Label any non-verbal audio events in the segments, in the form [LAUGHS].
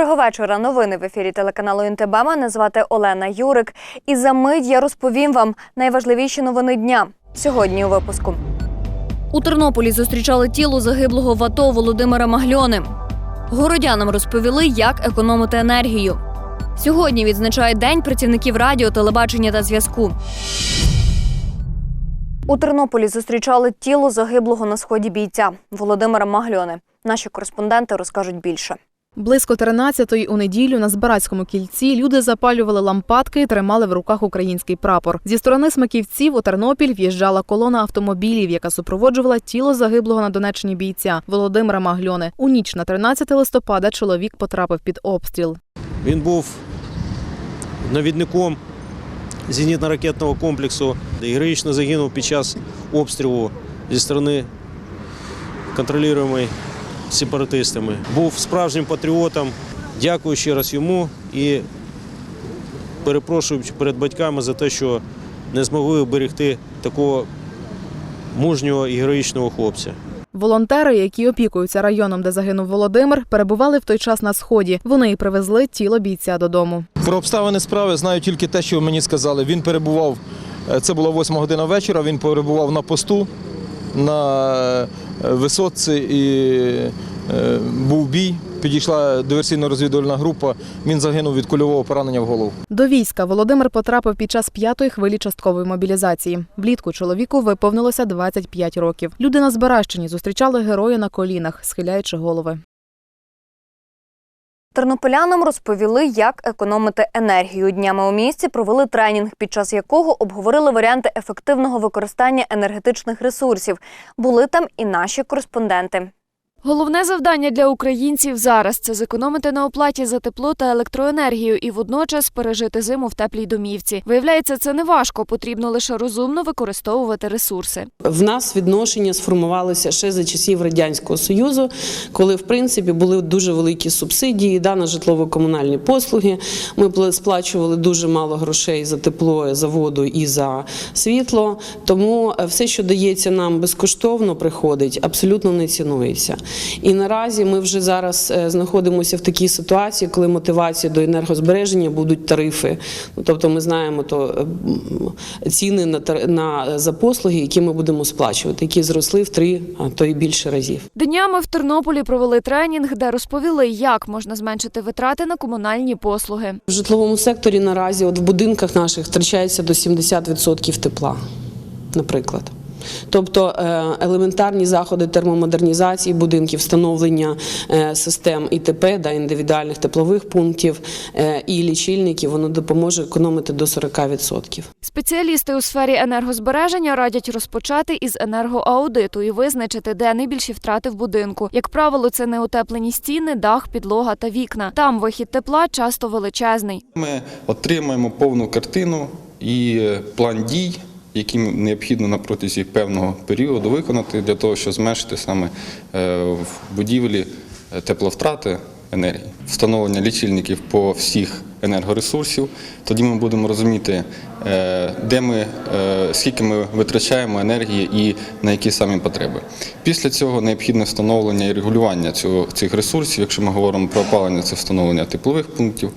Доброго вечора. Новини в ефірі телеканалу ІНТБ. Мене звати Олена Юрик. І за мить я розповім вам найважливіші новини дня сьогодні у випуску. У Тернополі зустрічали тіло загиблого в АТО Володимира Магльони. Городянам розповіли, як економити енергію. Сьогодні відзначає День працівників радіо, телебачення та зв'язку. У Тернополі зустрічали тіло загиблого на сході бійця Володимира Магльони. Наші кореспонденти розкажуть більше. Близько 13-ї у неділю на Збаратському кільці люди запалювали лампадки і тримали в руках український прапор. Зі сторони смаківців у Тернопіль в'їжджала колона автомобілів, яка супроводжувала тіло загиблого на Донеччині бійця Володимира Магльони. У ніч на 13 листопада чоловік потрапив під обстріл. Він був навідником зенітно-ракетного комплексу, де героїчно загинув під час обстрілу зі сторони контролюємої сепаратистами. Був справжнім патріотом. Дякую ще раз йому і перепрошую перед батьками за те, що не змогли оберегти такого мужнього і героїчного хлопця. Волонтери, які опікуються районом, де загинув Володимир, перебували в той час на сході. Вони й привезли тіло бійця додому. Про обставини справи знаю тільки те, що мені сказали. Він перебував, е, це була 8 година вечора, він перебував на посту на е, висотці і е, був бій. Підійшла диверсійно-розвідувальна група. Він загинув від кульового поранення в голову. До війська Володимир потрапив під час п'ятої хвилі часткової мобілізації. Влітку чоловіку виповнилося 25 років. Люди на Збиращині зустрічали героя на колінах, схиляючи голови. Тернополянам розповіли, як економити енергію. Днями у місті провели тренінг, під час якого обговорили варіанти ефективного використання енергетичних ресурсів. Були там і наші кореспонденти. Головне завдання для українців зараз це зекономити на оплаті за тепло та електроенергію і водночас пережити зиму в теплій домівці. Виявляється, це не важко, потрібно лише розумно використовувати ресурси. В нас відношення сформувалися ще за часів радянського союзу, коли в принципі були дуже великі субсидії да, на житлово-комунальні послуги. Ми пла- сплачували дуже мало грошей за тепло, за воду і за світло. Тому е, все, що дається нам безкоштовно, приходить, абсолютно не цінується. І наразі ми вже зараз е, знаходимося в такій ситуації, коли мотивація до енергозбереження будуть тарифи. Ну, тобто, ми знаємо то е, ціни на на за послуги, які ми будемо сплачувати, які зросли в три, а то і більше разів. Днями в Тернополі провели тренінг, де розповіли, як можна зменшити витрати на комунальні послуги. В житловому секторі наразі, от в будинках наших, втрачається до 70% тепла, наприклад. Тобто е, елементарні заходи термомодернізації будинків, встановлення е, систем ІТП, да, індивідуальних теплових пунктів е, і лічильників, воно допоможе економити до 40%. Спеціалісти у сфері енергозбереження радять розпочати із енергоаудиту і визначити, де найбільші втрати в будинку. Як правило, це неутеплені стіни, дах, підлога та вікна. Там вихід тепла часто величезний. Ми отримаємо повну картину і план дій, які необхідно на протязі певного періоду виконати для того, щоб зменшити саме е, в будівлі е, тепловтрати енергії, встановлення лічильників по всіх енергоресурсів. Тоді ми будемо розуміти, е, де ми, скільки ми витрачаємо енергії і на які самі потреби. Після цього необхідне встановлення і регулювання цих ресурсів. Якщо ми говоримо про опалення, це встановлення теплових пунктів.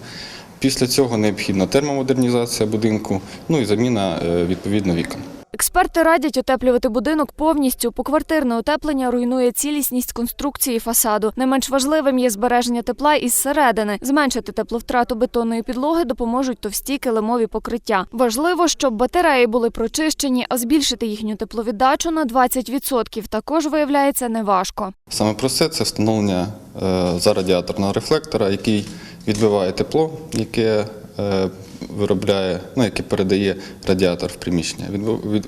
Після цього необхідна термомодернізація будинку, ну і заміна е, відповідно вікон. Експерти радять утеплювати будинок повністю. Поквартирне утеплення руйнує цілісність конструкції фасаду. Не менш важливим є збереження тепла із середини. Зменшити тепловтрату бетонної підлоги допоможуть товсті килимові покриття. Важливо, щоб батареї були прочищені, а збільшити їхню тепловіддачу на 20% також виявляється неважко. Саме про це це встановлення е, зарадіаторного рефлектора, який відбиває тепло, яке е, виробляє, ну яке передає радіатор в приміщення.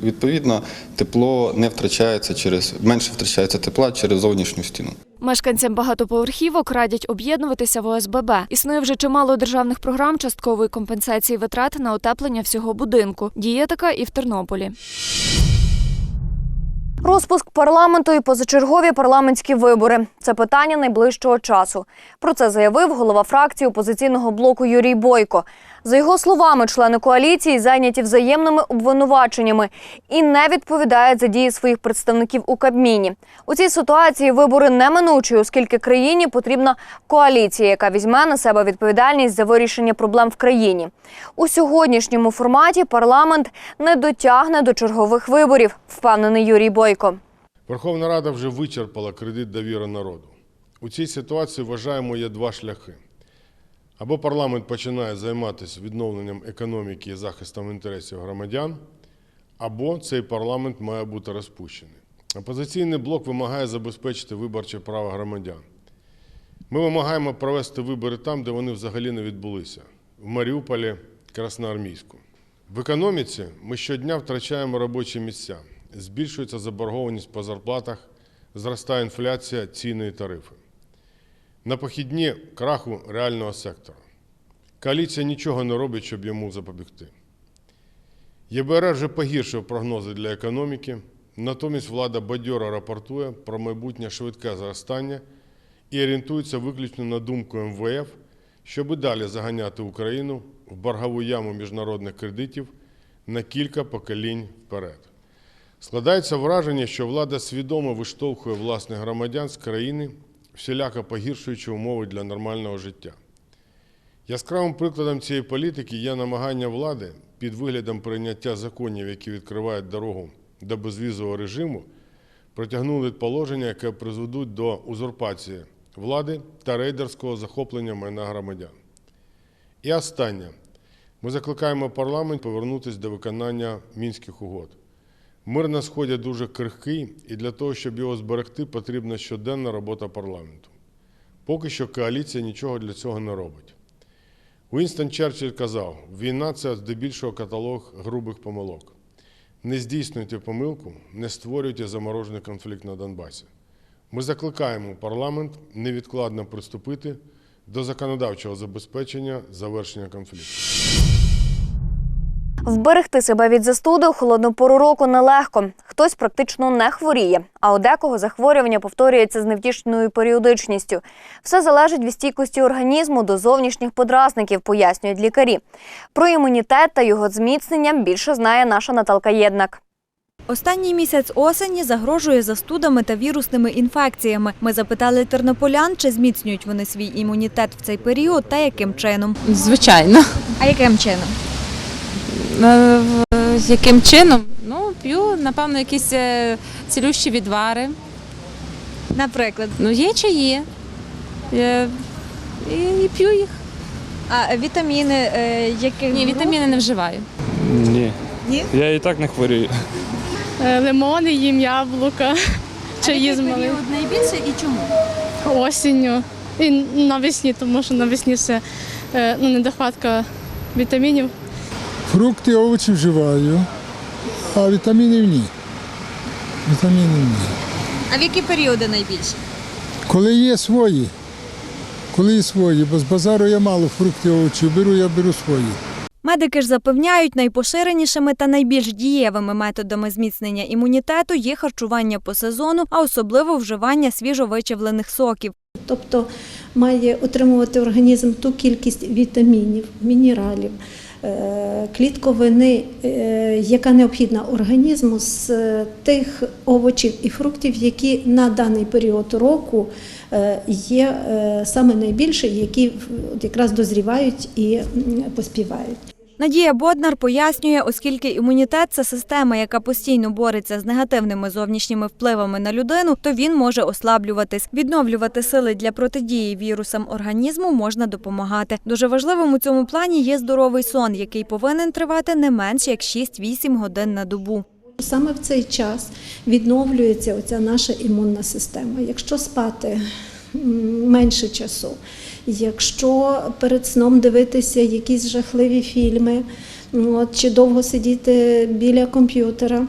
Відповідно, тепло не втрачається через менше втрачається тепла через зовнішню стіну. Мешканцям багатоповерхівок радять об'єднуватися в ОСББ. Існує вже чимало державних програм часткової компенсації витрат на утеплення всього будинку. Діє така і в Тернополі. Розпуск парламенту і позачергові парламентські вибори це питання найближчого часу. Про це заявив голова фракції опозиційного блоку Юрій Бойко. За його словами, члени коаліції зайняті взаємними обвинуваченнями і не відповідають за дії своїх представників у Кабміні. У цій ситуації вибори неминучі, оскільки країні потрібна коаліція, яка візьме на себе відповідальність за вирішення проблем в країні. У сьогоднішньому форматі парламент не дотягне до чергових виборів, впевнений Юрій Бойко. Верховна Рада вже вичерпала кредит довіри народу. У цій ситуації вважаємо є два шляхи. Або парламент починає займатися відновленням економіки і захистом інтересів громадян, або цей парламент має бути розпущений. Опозиційний блок вимагає забезпечити виборче право громадян. Ми вимагаємо провести вибори там, де вони взагалі не відбулися в Маріуполі, Красноармійську. В економіці ми щодня втрачаємо робочі місця, збільшується заборгованість по зарплатах, зростає інфляція, ціни і тарифи. На похідні краху реального сектора. Коаліція нічого не робить, щоб йому запобігти. ЄБР вже погіршив прогнози для економіки, натомість влада бадьоро рапортує про майбутнє швидке зростання і орієнтується виключно на думку МВФ, щоб далі заганяти Україну в боргову яму міжнародних кредитів на кілька поколінь вперед. Складається враження, що влада свідомо виштовхує власних громадян з країни, всіляко погіршуючи умови для нормального життя. Яскравим прикладом цієї політики є намагання влади під виглядом прийняття законів, які відкривають дорогу до безвізового режиму, протягнули положення, яке призведуть до узурпації влади та рейдерського захоплення майна громадян. І останнє. Ми закликаємо парламент повернутися до виконання мінських угод. Мир на сході дуже крихкий, і для того, щоб його зберегти, потрібна щоденна робота парламенту. Поки що коаліція нічого для цього не робить. Уінстон Черчилль казав: війна це здебільшого каталог грубих помилок. Не здійснюйте помилку, не створюйте заморожений конфлікт на Донбасі. Ми закликаємо парламент невідкладно приступити до законодавчого забезпечення завершення конфлікту. Вберегти себе від застуди у холодну пору року нелегко. Хтось практично не хворіє, а у декого захворювання повторюється з невтішною періодичністю. Все залежить від стійкості організму до зовнішніх подразників, пояснюють лікарі. Про імунітет та його зміцнення більше знає наша Наталка Єднак. Останній місяць осені загрожує застудами та вірусними інфекціями. Ми запитали тернополян, чи зміцнюють вони свій імунітет в цей період та яким чином. Звичайно. А яким чином? Е, Яким чином? Ну, п'ю, напевно, якісь е, цілющі відвари. Наприклад, Ну, є чаї. Е, І, і п'ю їх. а вітаміни, е, яких Ні, вітаміни не вживаю. Ні. Ні? Я і так не хворію. Е, Лимони їм, яблука, [LAUGHS] чаї з малин. найбільше і чому? Осінню. І навесні, тому що навесні все е, ну, недохватка вітамінів. Фрукти, овочі вживаю, а вітамінів ні. Вітамінів ні. А в які періоди найбільше? Коли є свої, коли є свої, бо з базару я мало фруктів, овочів беру, я беру свої. Медики ж запевняють, найпоширенішими та найбільш дієвими методами зміцнення імунітету є харчування по сезону, а особливо вживання свіжовичавлених соків. Тобто має отримувати організм ту кількість вітамінів, мінералів, клітковини, е, яка необхідна організму з е, тих овочів і фруктів, які на даний період року е, є е, саме найбільше, які якраз дозрівають і поспівають. Надія Боднар пояснює, оскільки імунітет це система, яка постійно бореться з негативними зовнішніми впливами на людину, то він може ослаблюватись. Відновлювати сили для протидії вірусам організму можна допомагати. Дуже важливим у цьому плані є здоровий сон, який повинен тривати не менш як 6-8 годин на добу. Саме в цей час відновлюється оця наша імунна система. Якщо спати менше часу, якщо перед сном дивитися якісь жахливі фільми, от, чи довго сидіти біля комп'ютера.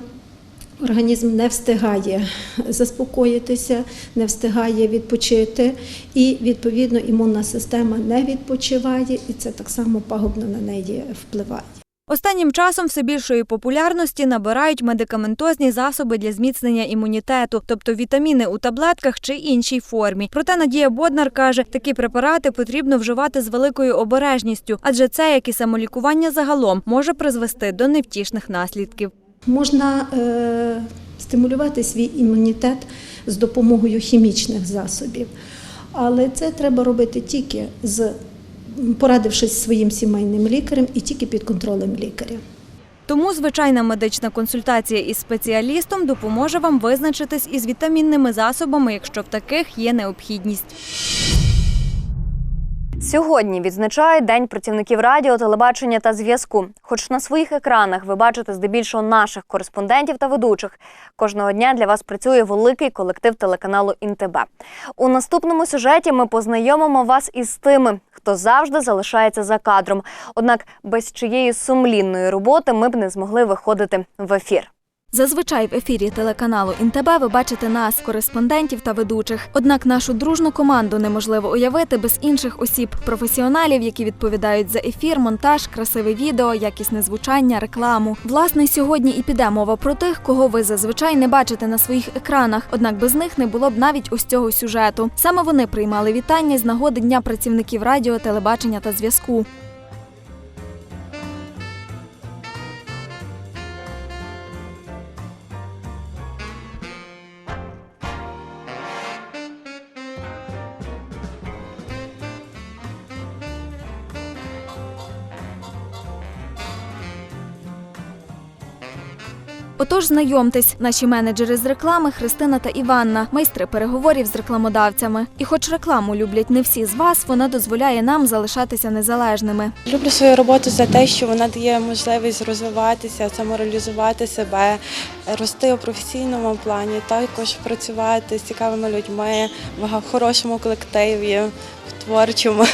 Організм не встигає заспокоїтися, не встигає відпочити, і відповідно імунна система не відпочиває, і це так само пагубно на неї впливає. Останнім часом все більшої популярності набирають медикаментозні засоби для зміцнення імунітету, тобто вітаміни у таблетках чи іншій формі. Проте Надія Боднар каже, такі препарати потрібно вживати з великою обережністю, адже це, як і самолікування загалом, може призвести до невтішних наслідків. Можна е, стимулювати свій імунітет з допомогою хімічних засобів, але це треба робити тільки з порадившись своїм сімейним лікарем і тільки під контролем лікаря. Тому звичайна медична консультація із спеціалістом допоможе вам визначитись із вітамінними засобами, якщо в таких є необхідність. Сьогодні відзначають День працівників радіо, телебачення та зв'язку. Хоч на своїх екранах ви бачите здебільшого наших кореспондентів та ведучих. Кожного дня для вас працює великий колектив телеканалу Інтебе. У наступному сюжеті ми познайомимо вас із тими, хто завжди залишається за кадром. Однак без чиєї сумлінної роботи ми б не змогли виходити в ефір. Зазвичай в ефірі телеканалу Інтебе ви бачите нас, кореспондентів та ведучих. Однак нашу дружну команду неможливо уявити без інших осіб, професіоналів, які відповідають за ефір, монтаж, красиве відео, якісне звучання, рекламу. Власне, сьогодні і піде мова про тих, кого ви зазвичай не бачите на своїх екранах. Однак без них не було б навіть ось цього сюжету. Саме вони приймали вітання з нагоди Дня працівників радіо, телебачення та зв'язку. Отож, знайомтесь, наші менеджери з реклами Христина та Іванна, майстри переговорів з рекламодавцями. І хоч рекламу люблять не всі з вас, вона дозволяє нам залишатися незалежними. Люблю свою роботу за те, що вона дає можливість розвиватися, самореалізувати себе, рости у професійному плані, також працювати з цікавими людьми в хорошому колективі, в творчому.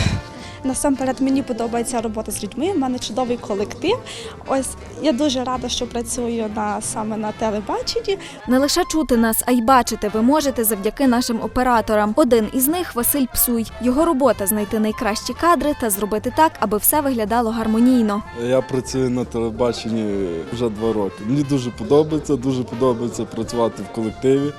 Насамперед мені подобається робота з людьми. У мене чудовий колектив. Ось я дуже рада, що працюю на саме на телебаченні. Не лише чути нас, а й бачити ви можете завдяки нашим операторам. Один із них Василь Псуй. Його робота знайти найкращі кадри та зробити так, аби все виглядало гармонійно. Я працюю на телебаченні вже два роки. Мені дуже подобається, дуже подобається працювати в колективі,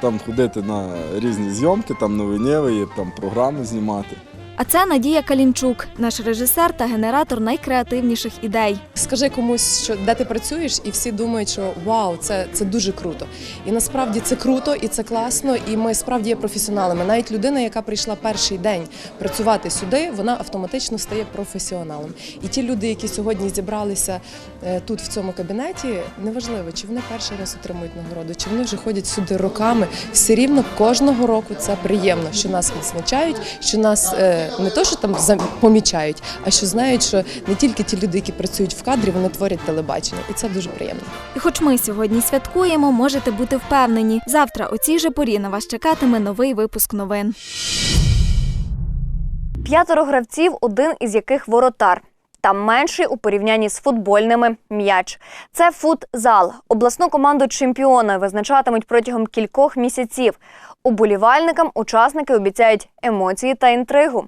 там ходити на різні зйомки, там новинєві, там програми знімати. А це Надія Калінчук, наш режисер та генератор найкреативніших ідей. Скажи комусь, що де ти працюєш, і всі думають, що вау, це, це дуже круто. І насправді це круто і це класно. І ми справді є професіоналами. Навіть людина, яка прийшла перший день працювати сюди, вона автоматично стає професіоналом. І ті люди, які сьогодні зібралися е, тут в цьому кабінеті, неважливо, чи вони перший раз отримують нагороду, чи вони вже ходять сюди роками. Все рівно кожного року це приємно, що нас відзначають, що нас. Не то, що там помічають, а що знають, що не тільки ті люди, які працюють в кадрі, вони творять телебачення, і це дуже приємно. І хоч ми сьогодні святкуємо, можете бути впевнені. Завтра о цій же порі на вас чекатиме новий випуск новин. П'ятеро гравців, один із яких воротар. Там менший у порівнянні з футбольними м'яч. Це футзал. Обласну команду чемпіона визначатимуть протягом кількох місяців. Уболівальникам учасники обіцяють емоції та інтригу.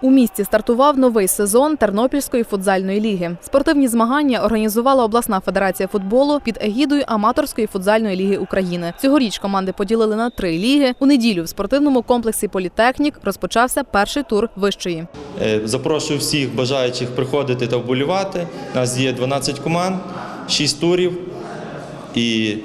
У місті стартував новий сезон Тернопільської футзальної ліги. Спортивні змагання організувала обласна федерація футболу під егідою аматорської футзальної ліги України. Цьогоріч команди поділили на три ліги. У неділю в спортивному комплексі Політехнік розпочався перший тур вищої. Е, Запрошую всіх бажаючих приходити та вболівати. У нас є 12 команд, 6 турів. І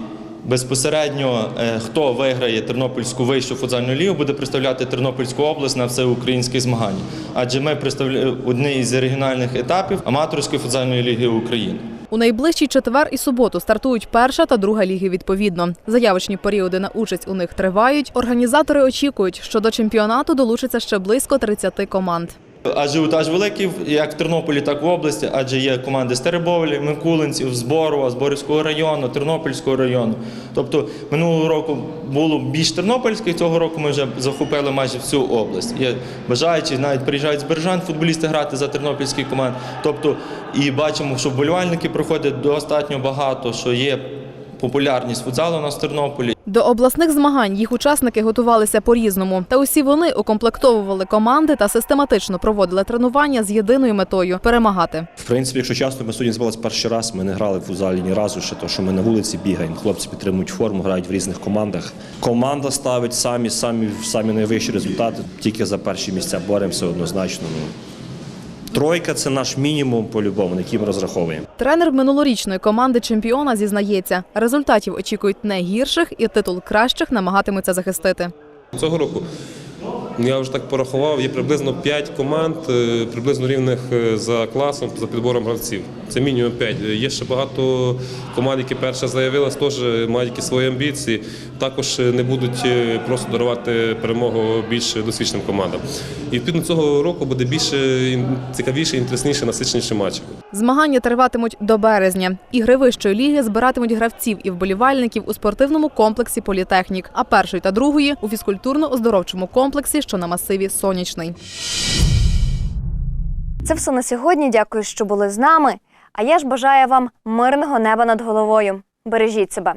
безпосередньо е, хто виграє Тернопільську вищу футзальну лігу, буде представляти Тернопільську область на всеукраїнські змагання. Адже ми представляємо одні із регіональних етапів аматорської футзальної ліги України. У найближчий четвер і суботу стартують перша та друга ліги відповідно. Заявочні періоди на участь у них тривають. Організатори очікують, що до чемпіонату долучиться ще близько 30 команд. Ажіотаж великий як в Тернополі, так і в області, адже є команди з Теребовлі, Микулинців, Зборова, Зборівського району, Тернопільського району. Тобто минулого року було більш тернопільських, цього року ми вже захопили майже всю область. Є бажаючі, навіть приїжджають з Бережан футболісти грати за тернопільські команди. Тобто, і бачимо, що вболівальники приходять достатньо багато, що є популярність футзалу у нас в Тернополі. До обласних змагань їх учасники готувалися по-різному. Та усі вони укомплектовували команди та систематично проводили тренування з єдиною метою перемагати. В принципі, якщо чесно, ми сьогодні збиралися перший раз. Ми не грали в футзалі ні разу, ще то, що ми на вулиці бігаємо. Хлопці підтримують форму, грають в різних командах. Команда ставить самі самі самі найвищі результати. Тільки за перші місця боремося однозначно. Тройка це наш мінімум по-любому, на який ми розраховуємо. Тренер минулорічної команди чемпіона зізнається, результатів очікують не гірших і титул кращих намагатимуться захистити. Цього року я вже так порахував, є приблизно 5 команд, е, приблизно рівних е, за класом, за підбором гравців. Це мінімум 5. Є ще багато команд, які перше заявились, теж мають якісь свої амбіції. Також не будуть е, просто дарувати перемогу більш досвідченим командам. І відповідно цього року буде більше цікавіше, інтересніше, насиченіше матчів. Змагання триватимуть до березня. Ігри вищої ліги збиратимуть гравців і вболівальників у спортивному комплексі Політехнік, а першої та другої у фізкультурно-оздоровчому комплексі, що на масиві Сонячний. Це все на сьогодні. Дякую, що були з нами. А я ж бажаю вам мирного неба над головою. Бережіть себе.